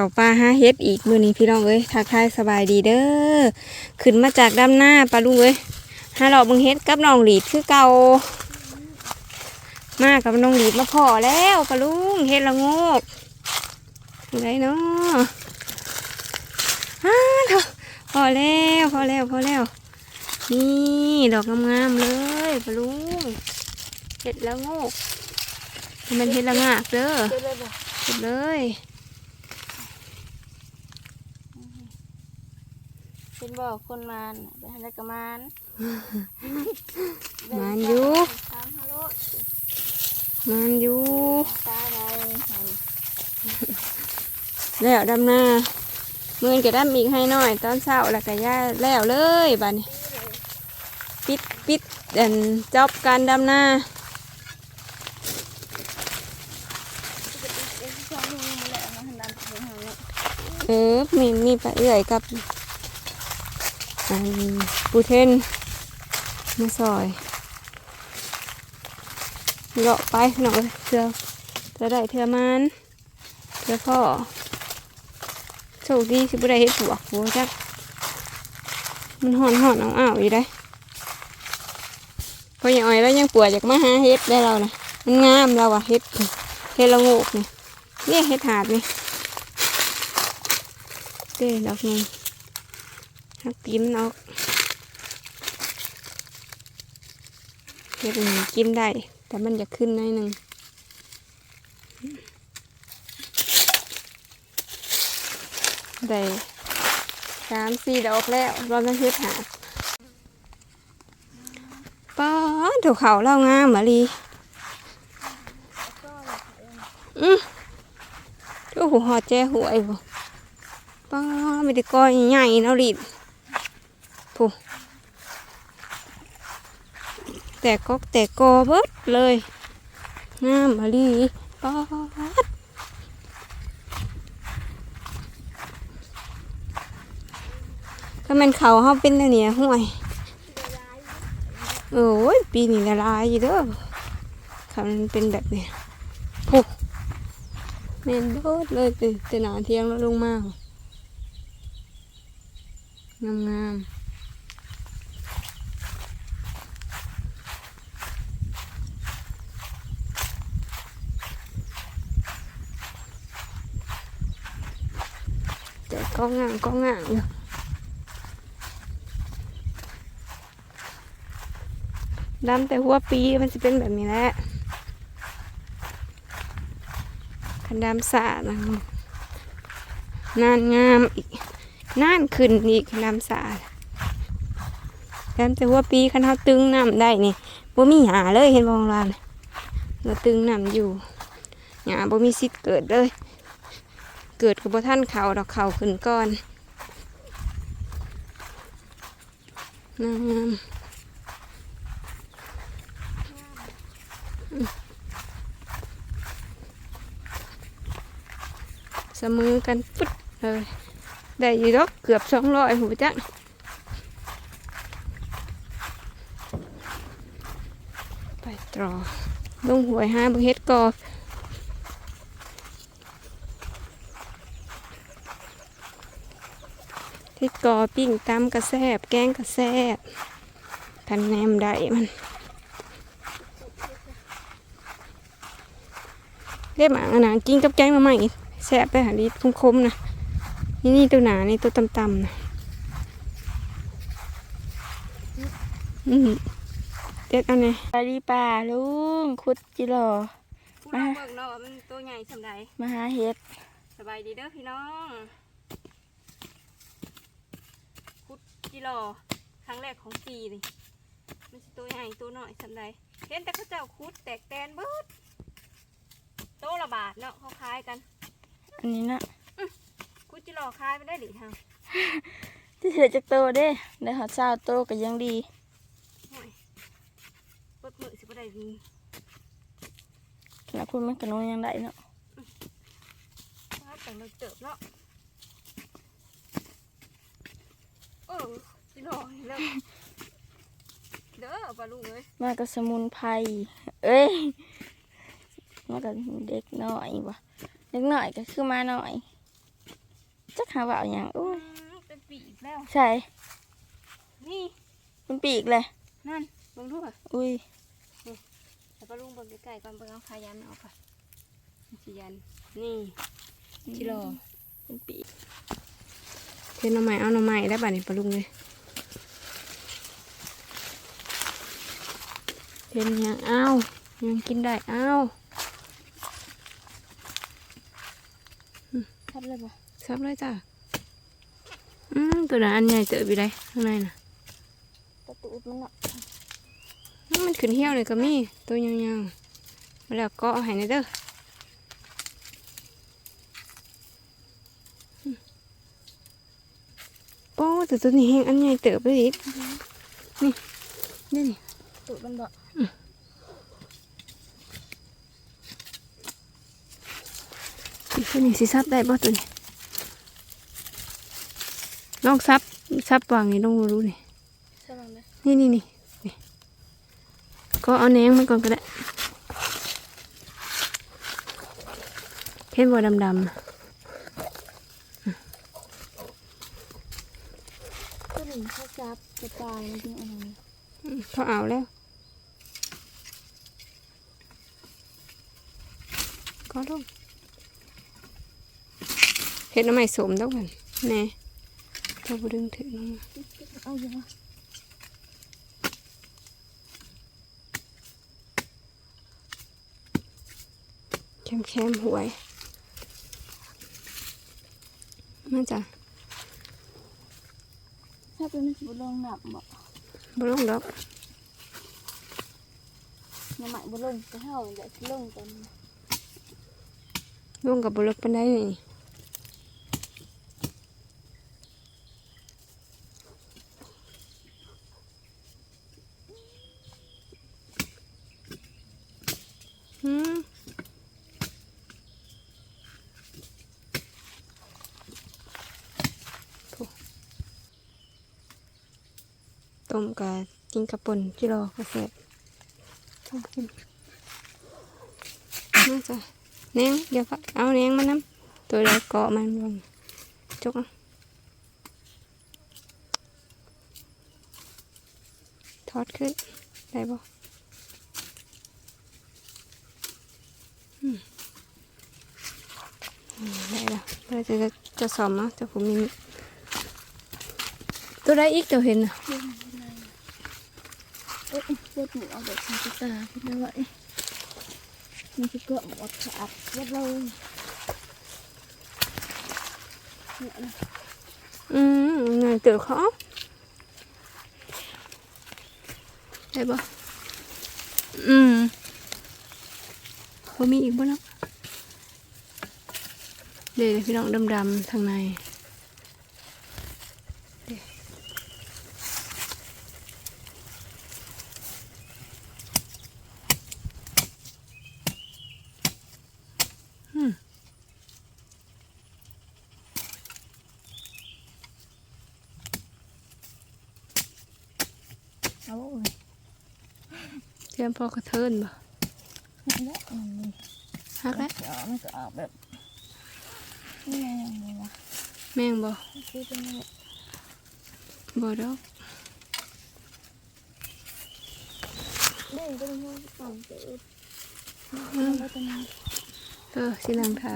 เขาปลาห้าเฮ็ดอีกมือนี้พี่น้องเอ้ยทักทายสบายดีเด้อขึ้นมาจากดำหน้าปลาลุงเอ้ยห้าเราเบิ่งเฮ็ดกับน้องหลีดคือเก่ามากับน้องหลีดมาพอแล้วปลาลุงเฮ็ดละงกอะไรเนาะอ้าเถอะพอแล้วพอแล้วพอแล้ว นี่ดอกงามๆเลยปลาลุงเฮ็ดละงกมันเฮ็ดละงากเด้อจอเลยบ่เฮ็ดเลย เป็นบ่คนมานไปหาได้กะมานมันอยู่ตามฮัลโหลมันอยู่ตาอะไรหันแล้วดำนามือนก็ดำอีกให้หน่อย ตอนเช้าแล้วก็ย่าแล้วเลยบัดนี้ปิดปิดเดินจอบการดำนาเอ็กซ์ช่องนึงมาแล้วนะหันดำไปหาเนี่ยเออมีมีปลาเอื่อยกับอัน ปูเทนมาซอยเลาะไปหน่อยเถื่อเถื่อได้เถื่อมันเถื่อพ่อโชคดีสิบุได้เห็ดหัวหัวจักมันห่อนห่อนเอาอ้าวอยู่ได้พออย่างอ้อยแล้วยังปวดจากมาหาเห็ดได้เรานะมันงามเราอะเห็ดเห็ดละโงกนี่เนี่ยเห็ดหาดนี่เด้ดอกไง หักกินออกเฮ็ดอันนี้กินได้ แต่มันจะขึ้นหน่อยหนึ่งได้สามสี่ดอกแล้วรอมาเฮ็ดหาป้าถูกเขาเล่างามมาลีอือถูกหัวแจ้หวยบ่ป้าไม่ได้ก้อยใหญ่เนาะลิด ผู้ แต่ก็แต่กอเบิดเลยงามมาลีป้าดก็มันเขาเขาเป็นอันเนี้ยห่วย โอ้ย ปีนี้ละลายอยู่เด้อเขามันเป็นแบบเนี้ยผู้เมนเบิดเลยแต่แต่หนาเที่ยงแล้วลงมางามงาม แต่ก็งามก็งามอยู่ดำแต่หัวปีมันจะเป็นแบบนี้แหละคันดำสาดนะนานงามอีกน่านขึ้นอีกน้ำสาดแถมแต่ว่าปีคันเขาตึงน้ำได้นี่บ่มีหาเลยเห็นบองลานเราตึงน้ำอยู่หยาบ่มีสิทธิ์เกิดเลย เกิดกับท่านเขาดอกเขาขึ้นก่อนน้ำเสมอกันปึ๊ดเลยได้อยู่ดอกเกือบสองร้อยหูจักไปตรอลงหวยห้าบังเฮ็ดกอเฮ็ด กอปิ้งตำกระแซบแกงกระแซบทันแนมได้มันเรียกหมาอันนะกินกับแกงมาใหม่แซบไปหาลิตคมๆนะนี่นี่ตัวหนานี่ตัวต่ำๆนะอืมเด็ดอันนี้ไปดีป่าลุงคุดจิโร่พูดเอาเบิกเนาะว่ามันตัวใหญ่สำใดมาหาเห็ดสบายดีเด้อพี่น้อง คุดกิโลครั้งแรกของปีนี่มันสิตัวใหญ่ตัวน้อยสำใดเห็นแต่เขาเจ้าคุดแตกแตนเบิดโตวละบาทเนาะเขาขายกันอันนี้นะคุดกิโลขายไปได้หรือทางที่เสือจากโตเด้ได้หอดเช้าโตก็ยังดีห่วยเปิดมือสิบ่ได้ดีขณะคุณมันกระนงยังได้เนาะว่าแต่งเราเจิบเนาะเออ กิโลเริ่มเด้อปลาลูกเอ้ยมากับสมุนไพรเอ้ยมากับเด็กน้อยวะเด็กน้อยก็คือมาหน่อยเจักหาว่าเอาหยังโอ้ยเป็นปีอีกแล้วใช่นี่เป็นปีกเลยนั่นเบิ่งดูค่ะอุ้ยแต่ปลาลุงเบิ่งใกล้ๆก่อนเบิ่งเอาพายันออกค่ะสิยันนี่จิโลเป็นปีกเทหน่อไม้เอาหน่อไม้ได้ป่ะนี่ปลาลุงเลย เทนยังเอายังกินได้เอาทับเลยบ่ซับเลยจ้ะอืมตัวนั้นอันใหญ่เจอไปได้ข้างในน่ะประตูมันเนาะอืมมันขึ้นเหี่ยวเลยก็มีตัวยาวๆมาแล้วก็เอาให้ในเด้ออืมโอ้แต่ตัวนี้แห้งอันใหญ่เติบไปอีกนี่นี่นี่ประตูมันบ่อีก ตัวนี้สิซับได้บ่ตัวนี้ลองซับซับวางนี่ลองดูดูนี่ใช่มั้ยนี่นี่นี่นี่ก็เอาแหนงมันก่อนก็ได้เห็นบ่ดำๆน่ะตัวนี้เขาจับกระจายจริงๆอันนี้อืมพอเอาแล้วก็ลงเห็ดน้ำใหม่สมต้องกันแน่ตัวบดึงถึงลงมาเอาอยู่บ่เข้มเข้มๆหวยมาจ้ะถ้าเป็นมันสิบ่ลงน้ำบ่บลงดอกน้ำใหม่บ่ลงแต่เฮาเดี๋ยวสิลงตอนลงกับบลกปันได้นี่อืม ต้มกับกินกับป่นจิรอกระเสบต้มกินน่าจะแหนงเดี๋ยวเอาแหนงมาน้ำตัวใดเกาะมันลงจกทอดขึ้นได้บ่ได้แล้วเราจะจะสอมเนาะจะผมมีตัวใดอีกตัวเห็นน่ะ เอ้ยเจ็บหมูเอาแบบมันจะตาคิดได้ว่าเอ๊ะมันจะเกาะหมดขาดเรียบร้อยเนี่ยนะอืมหน่อยเตือเขาได้ปะอืมเขามีอีกบ้างแล้วเดี๋ยวพี่น้องดำๆทางในเดี๋ยวอืม เอาโอ้ย เตรีย มพอกระเทินบ่นี่แหละมันนี่ฮักแล้วเดี๋ยวมันก็ออกแบบนี่ไงอย่างนี้วะแม่งบ่คือเป็นแบบบ่ดอกเด้งก็เป็นพวกต่างเติบอืมแล้วตอนนี้เออสินังท้า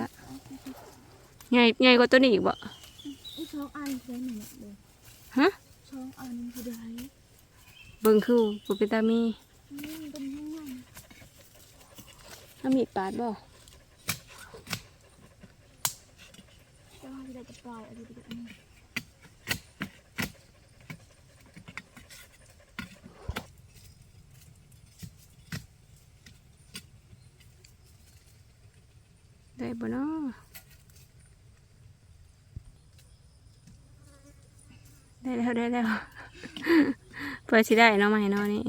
ใหญ่ใหญ่กว่าตัวนี้อีกบ่อีกสองอันเพื่อนหนึ่งเลยฮะสองอันคือได้เบิ่งคือบ่เป็นตามีนี่ เป็นยังไงถ้ามีปาดบ่จะว่าจะได้จะปล่อยอะไรไปอันนี้ได้บ่เนาะได้แล้วได้แล้วเพื่อสิได้เนาะให้เนาะนี่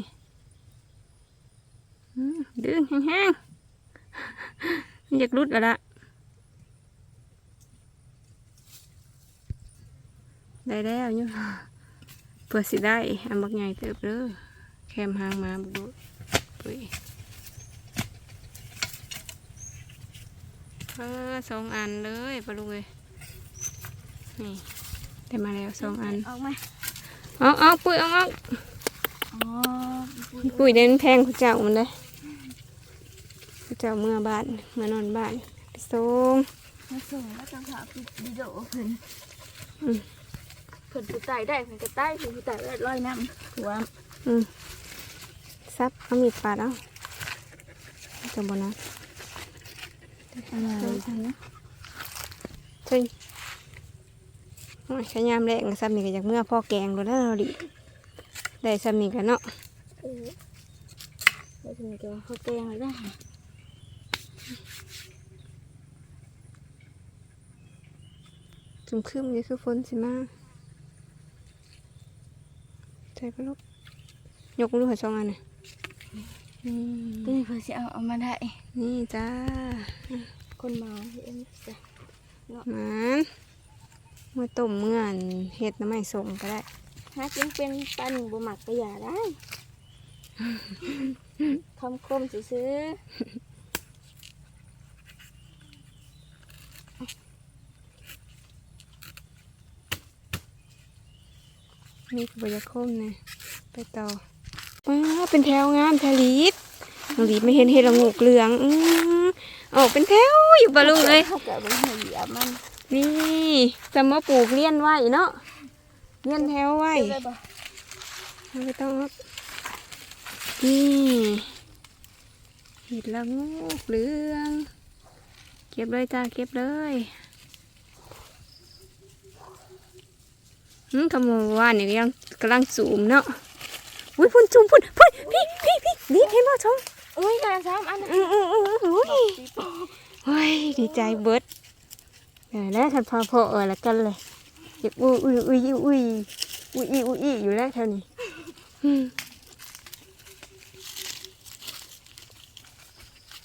ดึงแห้งๆมันอยากรุดแล้วละได้แล้วอยู่เพื่อสิได้อันบักใหญ่เติบเด้อแคมหางมาบุกดูปุ้ยเออสองอันเลยปะลุงเลยนี่ได้มาแล้วสองอันออกมาเอาเอาปุ้ยเอาเอาอ๋อปุ้ยเดินแพงคุณเจ้ามันเลยคุณเจ้าเมื่อบ้านเมื่อนอนบ้านไปส่งมาส่งแล้วจังหวะคือดีโดเพิ่นอืมเพิ่นผู้ตายได้เพิ่นก็ตายเพิ่นผู้ตายได้ลอยน้ำหัวอืมซับเอามีดปาดเอาจะบนะอะไรนะเช่นโอ้ยขยามแรงซับนี่ก็จากเมื่อพ่อแกงโดนแล้วเราดิได้ซับนี่กันเนาะเออแล้วถึง จะเขาแกงได้จุ่มขึ้นนี่คือฝนสิมาใช่ปะลูกยกลูกหัวช่องอันน่ะนี่ก็นี่เพิ่นสิเอาเอามาได้ นี่จ้า คนมาเห็นจ้ะหมันเมื่อต้มเมื่อนเห็ดน้ำไม่สมก็ได้หากินเป็นปันบ่หมักก็อย่าได้คำคมซื้อ นี่คือบรยาคมเนี่ยไปต่อว้าเป็นแถวงามแถวลีดน้องลีดไม่เห็นเห็ดละงูกเหลืองอือออกเป็นแถวอยู่ปะลุงเลยเขาก็บ่ให้เหยียบมันนี่จะมาปลูกเลี้ยนไว้เนาะเลี้ยนแถวไว้ได้บ่ไม่ต้องเอานี่เห็ดละงูกเหลือง เก็บเลยจ้าเก็บเลย คำว่านี่ยังกำลังสูมเนาะอุ้ยพุ่นจุ่มพุ่นพุ่นพี่พี่พี่นี่ให้นบ่ชมอุ้ยกระซ้ำอันอืออืออืออุ้ยเฮ้ยดีใจเบิร์ดแล้วทันพ่อพอออละกันเลยอยากอุ้ยอุ้ยอุ้ยอุ้ยอุ้ยอุ้ยอยู่แล้วเท่านี้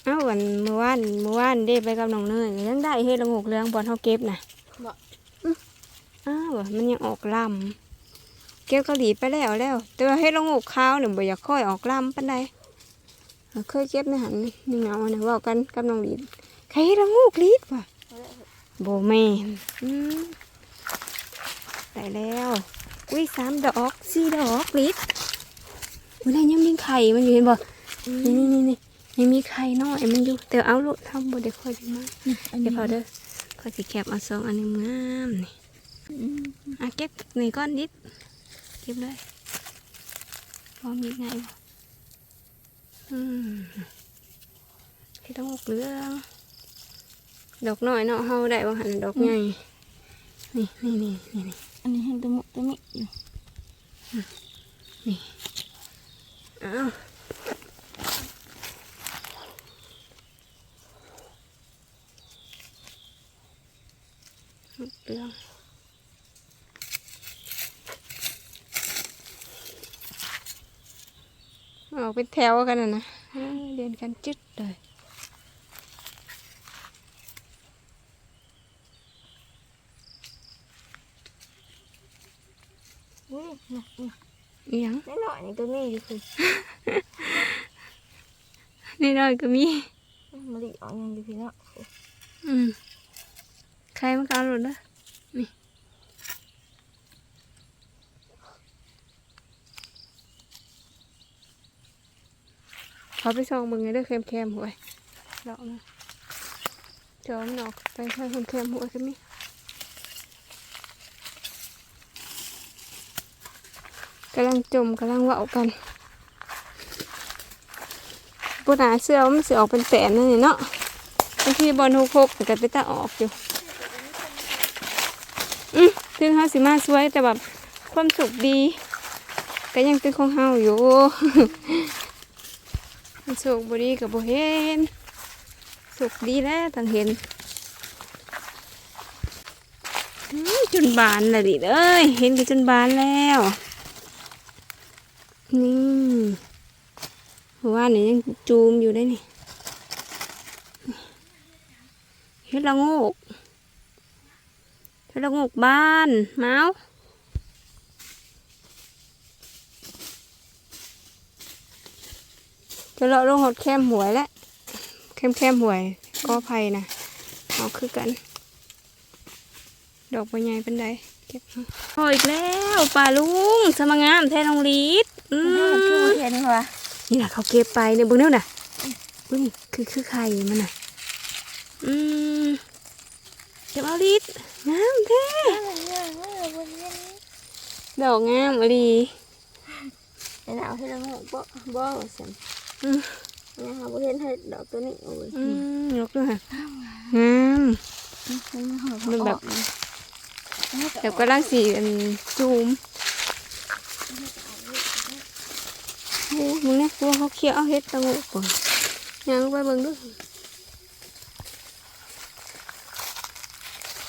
เอาวันเมื่อวานเมื่อวานได้ไปกับน้องเนยยังได้ให้ละหกเรื่องบอลเท่าเก็บนะ อ้าวมันยังออกลำเก็บกะหรี่ไปแล้วแล้ว แต่ว่าเฮ็ดละงกขาวเนี่ยบ่อยากค่อยออกลำปานใดเคยเก็บในหันนี่นี่เงาเนี่ยเว่ากันกับน้องลีดใครเฮ็ดละงกลีดว่ะโบแม่นอืมได้แล้วอุ้ยสามดอกสี่ดอกลีดมันได้ยังมีไข่มันอยู่เห็นบ่นี่นี่นี่นี่ยังมีไข่น้อยมันอยู่แต่เอาลูกทำบ่ได้ค่อยได้มาอันเดี๋นี้ยวพอเด้อขอสิแคบเอาสองอันนี้งามนี่ อะเก็บหนึ่งก้อนนิด เก็บเลยพอมีไงบ่อืมที่ต้องอกเหลืองดอกน้อยเนาะเฮาได้บ่หันดอกใหญ่นี่นี่นี่นี่นี่อันนี้ให้ตะมุตะมิอยู่อ้าวดอกเหลือง ออก เป็นแถวกันนะนะเอ้ยเรียนกันจึดเลยอุ้ยน่ะนี่อีหยังน้อยหน่อยนี่ก็มีอยู่คือนี่น้อยก็มีมะลิออกยังอยู่พี่เนาะอืมใครมันก็เอาหลุดนะ เขาไปส่องมึงไงเด้อเค็มๆหวยดอกนะจอมนออกไปเพื่อเค็มๆหวยก็มีกำลังจมกำลังเว่ากันปุนาเสื้อมันเสือออกเป็นแสนนั่นนี่เนาะบางทีบอลหกหกก็ไปตาออกอยู่อืมถึงเฮาสิมาสวยแต่แบบความสุขดี ก็ยังเป็นของเฮาอยู่ มันสุขบ่ดีกับบ่เห็น สุขดีแล้วต้งเห็นอืมจนบานและดิเอ้ยเห็นกันจนบานแล้ว นี่ว่านี่ยังจูมอยู่ได้นี่เฮ็ดละงกเฮ็ดละงกบ้านเมาส์ จะเลาะลงหดแคมหวยแล้วแคมแคมหวยก็ภัยนะเอาคือกัน ดอกใบใหญ่เป็นไดเก็บเอาพออีกแล้วป่าลุงสมงามแท้นองลีดอืมเห็นวะนี่แหละเขาเก็บไปเนี่ยบึ้งเน่าน่ะบึ้งคือคือไข่มันน่ะ อืมเก็บเอาลีดงามแท้ดอกงามอลีเห็นเอาให้ละงูบ่บ่สันอืมเนี่ยค่ะบ่เห็นให้ดอกตัวนี้โอ้ยอืมยกด้วยค่ะงามมันแบบแบบก็ล่างสีอันจูมโอ้มึงเนี่ยกลัวเขาเคี้ยวเอาเฮ็ดตะงูก่อนยังไปเบิ่งดู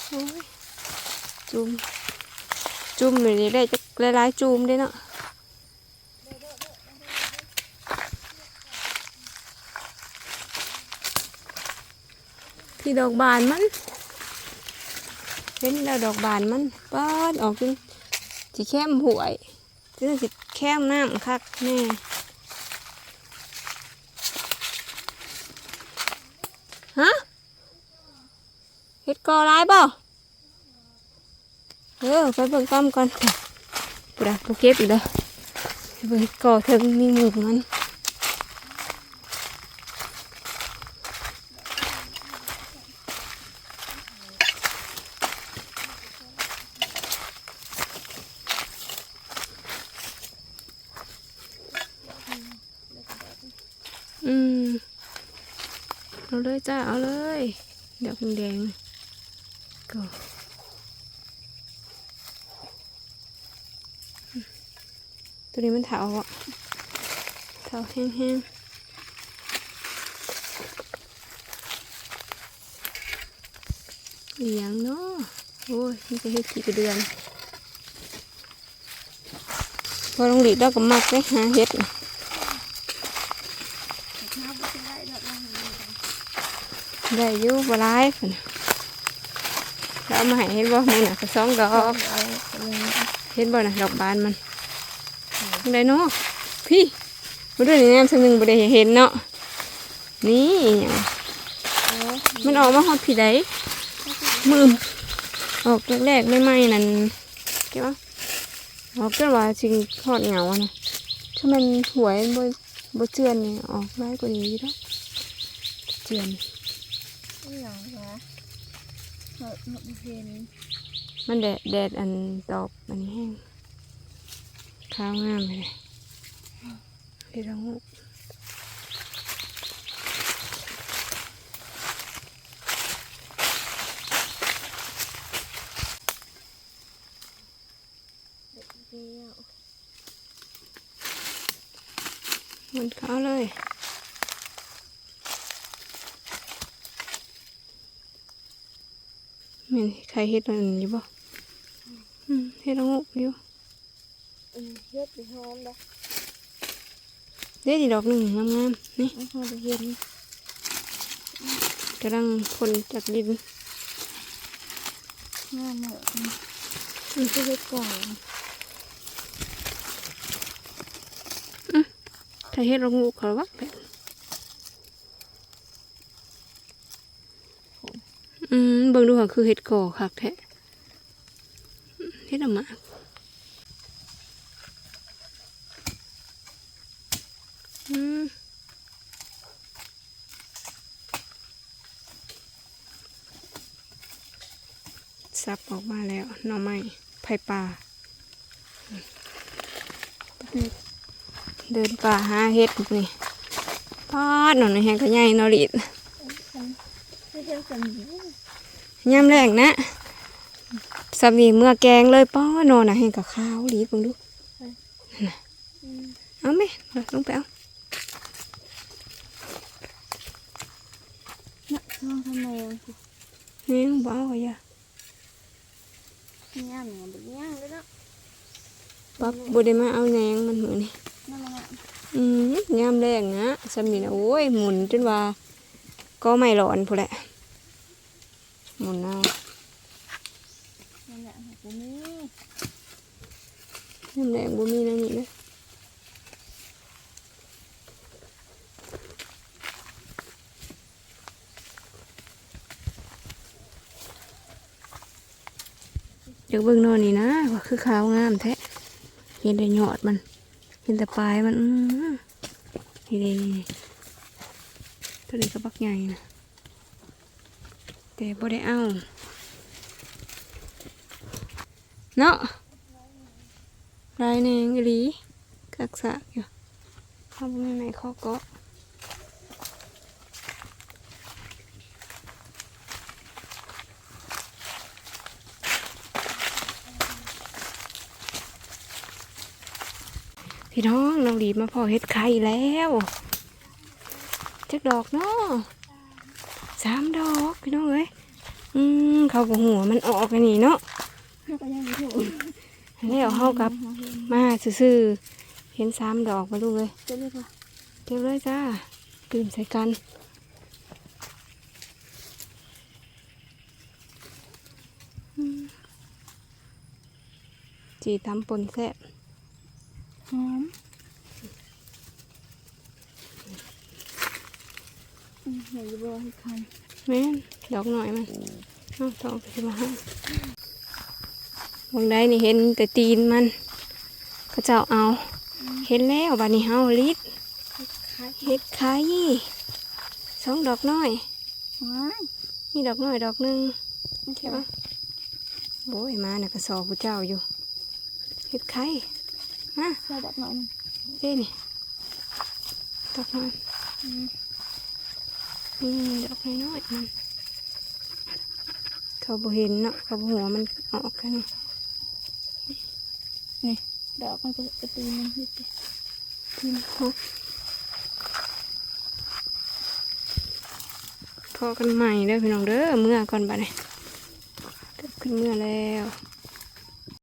โอ้ยจูมจูมเลยได้จะหลายๆจูมเด้เนาะ ที่ดอกบานมันเห็นแล้วดอกบานมันปาดออกจนสีแค้มหวยจนสิแค้มน้ำคักแน่ฮะเห็ดกอร้ายเปล่าเออไปเบิ่งก้อมก่อนปุ๊ดะกูเก็บอีกแล้วไปเบิ่งกอเถิงมีหมูกมันอืม เอาเลยจ้า เอาเลยดอกแดงก็ตัวนี้มันเถาอะเถาแห้งๆเลี้ยงเนาะโอ้ยนี่จะเฮ็ดกี่เดือน พอลงหลีดเราก็มักเลยหาเฮ็ดนะ ได้อยู่บ่ร้ายพุ่นน่ะแล้วเอามาให้เห็นบ่มึงน่ะก็สองดอกเห็นบ่น่ะดอกบานมันได้เนาะพี่บ่ได้แนมสักหนึงบ่ได้เห็นเนาะนี่หยังมันออกมาฮอดพี่ใดมือออกแรกๆไม่ไหม้นั่นเก็บเอาออกจนว่าสิฮอดเหงาอะนะถ้ามันหวยบ่บ่เจือนนี่ออกหลายกว่านี้อยู่ดอกเจือน นี่หยังวะเออบ่เห็นมันแดดแดดอันดอกอันนี้แห้งข้าวงามเลยเดี๋ยวเราหูเดียวมันข้าวเลย มันใครเฮ็ดมันอยู่บ่อืมเฮ็ดเราหูอยู่อืมเฮ็ดไปหอมเด้อเด็ดอีดอกหนึ่งงามๆนี่เอาบ่เห็นกำลังคนจากดินงามเนอะมันคือเฮ็ดก่อนถ้าเฮ็ดเราหูเขาวักแบบ อืมเบิ่งดูค่ะคือเฮ็ดก่อคักแท้เฮ็ดออกมาอืมซับออกมาแล้วหน่อไม้ไผ่ป่า เดินป่าหาเห็ดนี่พอดหน่อยแห้งก็ใหญ่นอริด ย่ำแรงนะสามีเมื่อแกงเลยป้อนอนน่ะแห้งกับข้าวลีดเบิ่งดูนั่นน่ะเอาไหมลงไปเอาน่ะลองทำแมวสิแห้งบ่เอาก็อย่าย่างเนี่ยบ่ย่างเลยเนาะปั๊บบ่ได้มาเอาแหนงมันเหมือนนี่นั่นแหละอืมยามแรงนะสามีนะโอ้ยหมุนจนว่าก็ไม่ร้อนพูนแหละ หมุนเอานั่นแหละบ่มียามแรงบ่มีนั่นนี่เลยอยากเบิ่งนอนนี่นะว่าคือขาวงามแท้เห็นแต่ยอดมัน เห็นแต่ปลายมันอือนี่เด้ตัวนี้ก็บักใหญ่นะ แต่บ่ได้เอา เนาะลายแนงอีหลีกักษะอยู่ทำยังไงข้อเกาะพี่น้องน้องดีมาพอเฮ็ดไข่แล้วจักดอกเนาะ สามดอกพี่น้องเอ้ยอืมเขาบอกหัวมันออกอันนี้เนาะแล้วเฮากับมาซื่อๆเห็นสามดอกมาลูกเลยจะเรียกว่าเก็บเลยจ้าตื่นใส่กันจีตำปนแซ่บหอมอืม ไหนจะบอกให้คันแม่นดอกหน่อยมันเอาดอกไปมาให้วงได้นี่เห็นแต่ตีนมันเขาเจ้าเอา เห็นแล้วบานี้เฮาลิดคล้ายเห็ดไข่สองดอกน้อยว้ายนี่ดอกน้อยดอกหนึ่งไม่ใช่ใช่ปะโอ้ยมาน่ะกระสอบผู้เจ้าอยู่เห็ดไข่มาใช่ดอกหน่อยมันเด้นี่ดอกน้อยอืม นี่ดอกน้อยๆมันเขาบ่เห็นเนาะเขาบ่หัวมันออกกันนี่นี่ดอกมันก็จะตีมันนิดเดียวกินฮะพอกันใหม่เด้อพี่น้องเด้อเมื่อก่อนบัดนี้เกิดขึ้นเมื่อแล้ว